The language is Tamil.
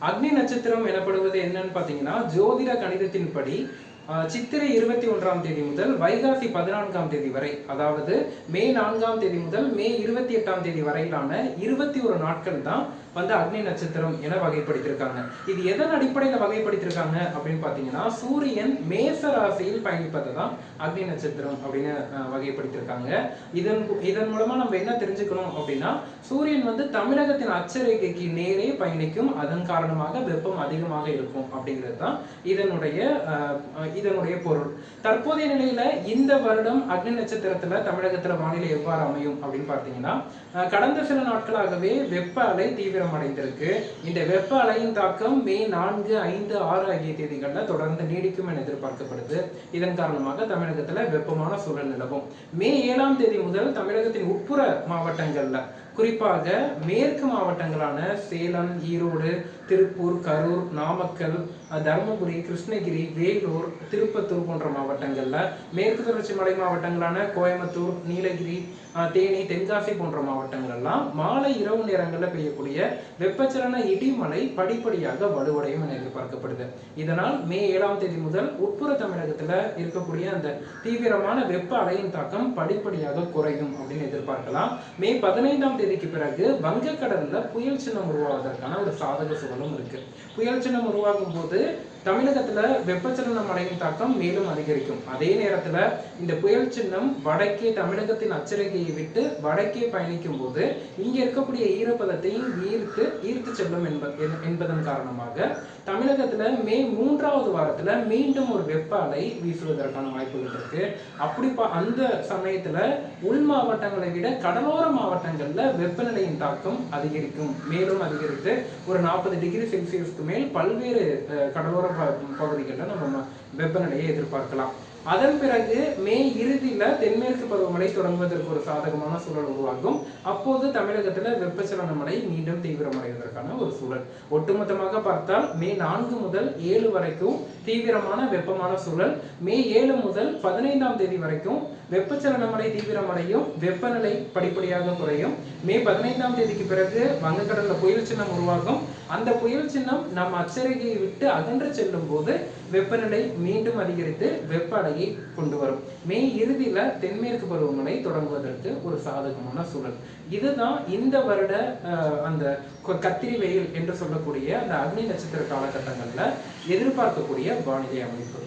அக்னி நட்சத்திரம் எனப்படுவது என்னன்னு பார்த்தீங்கன்னா ஜோதிட கணிதத்தின்படி சித்திரை இருபத்தி ஒன்றாம் தேதி முதல் வைகாசி பதினான்காம் தேதி வரை அதாவது மே நான்காம் தேதி முதல் மே இருபத்தி எட்டாம் தேதி வரையிலான இருபத்தி ஒரு நாட்கள் தான் வந்து அக்னி நட்சத்திரம் என வகைப்படுத்தியிருக்காங்க. இது எதன் அடிப்படையில் வகைப்படுத்தியிருக்காங்க அப்படின்னு பார்த்தீங்கன்னா சூரியன் மேச ராசியில் பயணிப்பதை தான் அக்னி நட்சத்திரம் அப்படின்னு வகைப்படுத்திருக்காங்க வகைப்படுத்தியிருக்காங்க. இதன் இதன் மூலமா நம்ம என்ன தெரிஞ்சுக்கணும் அப்படின்னா சூரியன் வந்து தமிழகத்தின் அச்சரேகைக்கு நேரே பயணிக்கும். அதன் காரணமாக வெப்பம் அதிகமாக இருக்கும் அப்படிங்கிறது தான் இதனுடைய இதனுடைய பொருள். தற்போதைய நிலையில இந்த வருடம் அக்னி நட்சத்திரத்துல தமிழகத்துல வானிலை எவ்வாறு அமையும் அப்படின்னு பார்த்தீங்கன்னா கடந்த சில நாட்களாகவே வெப்ப அலை தீவிரமடைந்திருக்கு இந்த வெப்ப அலையின் தாக்கம் மே நான்கு ஐந்து ஆறு ஆகிய தேதிகளில் தொடர்ந்து நீடிக்கும் என எதிர்பார்க்கப்படுது. இதன் காரணமாக தமிழகத்துல வெப்பமான சூழல் நிலவும். மே ஏழாம் தேதி முதல் தமிழகத்தின் உட்புற மாவட்டங்கள்ல குறிப்பாக மேற்கு மாவட்டங்களான சேலம் ஈரோடு திருப்பூர் கரூர் நாமக்கல் தருமபுரி கிருஷ்ணகிரி வேலூர் திருப்பத்தூர் போன்ற மாவட்டங்களில் மேற்கு தொடர்ச்சி மலை மாவட்டங்களான கோயம்புத்தூர் நீலகிரி தேனி தென்காசி போன்ற மாவட்டங்கள்லாம் மாலை இரவு நேரங்களில் பெய்யக்கூடிய வெப்பச்சலன இடிமலை படிப்படியாக வலுவடையும் என எதிர்பார்க்கப்படுது. இதனால் மே ஏழாம் தேதி முதல் உட்புற தமிழகத்தில் இருக்கக்கூடிய அந்த தீவிரமான வெப்ப அலையின் தாக்கம் படிப்படியாக குறையும் அப்படின்னு எதிர்பார்க்கலாம். மே பதினைந்தாம் தேதி தேதிக்கு பிறகு வங்கக்கடல்ல புயல் சின்னம் உருவாவதற்கான ஒரு சாதக சூழலும் இருக்கு. புயல் சின்னம் உருவாகும் போது தமிழகத்துல வெப்பச்சலன மழையின் தாக்கம் மேலும் அதிகரிக்கும். அதே நேரத்துல இந்த புயல் சின்னம் வடக்கே தமிழகத்தின் அச்சரகையை விட்டு வடக்கே பயணிக்கும் போது இங்க இருக்கக்கூடிய ஈரப்பதத்தையும் ஈர்த்து ஈர்த்து செல்லும் என்ப என்பதன் காரணமாக தமிழகத்துல மே மூன்றாவது வாரத்துல மீண்டும் ஒரு வெப்ப அலை வீசுவதற்கான வாய்ப்புகள் இருக்கு. அப்படி அந்த சமயத்துல உள் மாவட்டங்களை விட கடலோர மாவட்டங்கள்ல வெப்பநிலையின் தாக்கம் அதிகரிக்கும். மேலும் அதிகரித்து ஒரு நாற்பது டிகிரி செல்சியஸ்க்கு மேல் பல்வேறு கடலோர பகுதிகளில் நம்ம வெப்பநிலையை எதிர்பார்க்கலாம். அதன் பிறகு மே இறுதியில தென்மேற்கு பருவமழை தொடங்குவதற்கு ஒரு சாதகமான சூழல் உருவாகும். அப்போது தமிழகத்துல வெப்பச்சலன மழை மீண்டும் தீவிரமடைவதற்கான ஒரு சூழல். ஒட்டுமொத்தமாக பார்த்தால் மே நான்கு முதல் ஏழு வரைக்கும் தீவிரமான வெப்பமான சூழல். மே ஏழு முதல் பதினைந்தாம் தேதி வரைக்கும் வெப்பச்சலன மழை தீவிரமடையும். வெப்பநிலை படிப்படியாக குறையும். மே பதினைந்தாம் தேதிக்கு பிறகு வங்கக்கடலில் புயல் சின்னம் உருவாகும். அந்த புயல் சின்னம் நம் அச்சரிகையை விட்டு அகன்று செல்லும் போது வெப்பநிலை மீண்டும் அதிகரித்து வெப்ப அடை அலையை கொண்டு வரும். மே இறுதியில தென்மேற்கு பருவமழை தொடங்குவதற்கு ஒரு சாதகமான சூழல். இதுதான் இந்த வருட அந்த கத்திரி வெயில் என்று சொல்லக்கூடிய அந்த அக்னி நட்சத்திர காலகட்டங்கள்ல எதிர்பார்க்கக்கூடிய வானிலை அமைப்பு.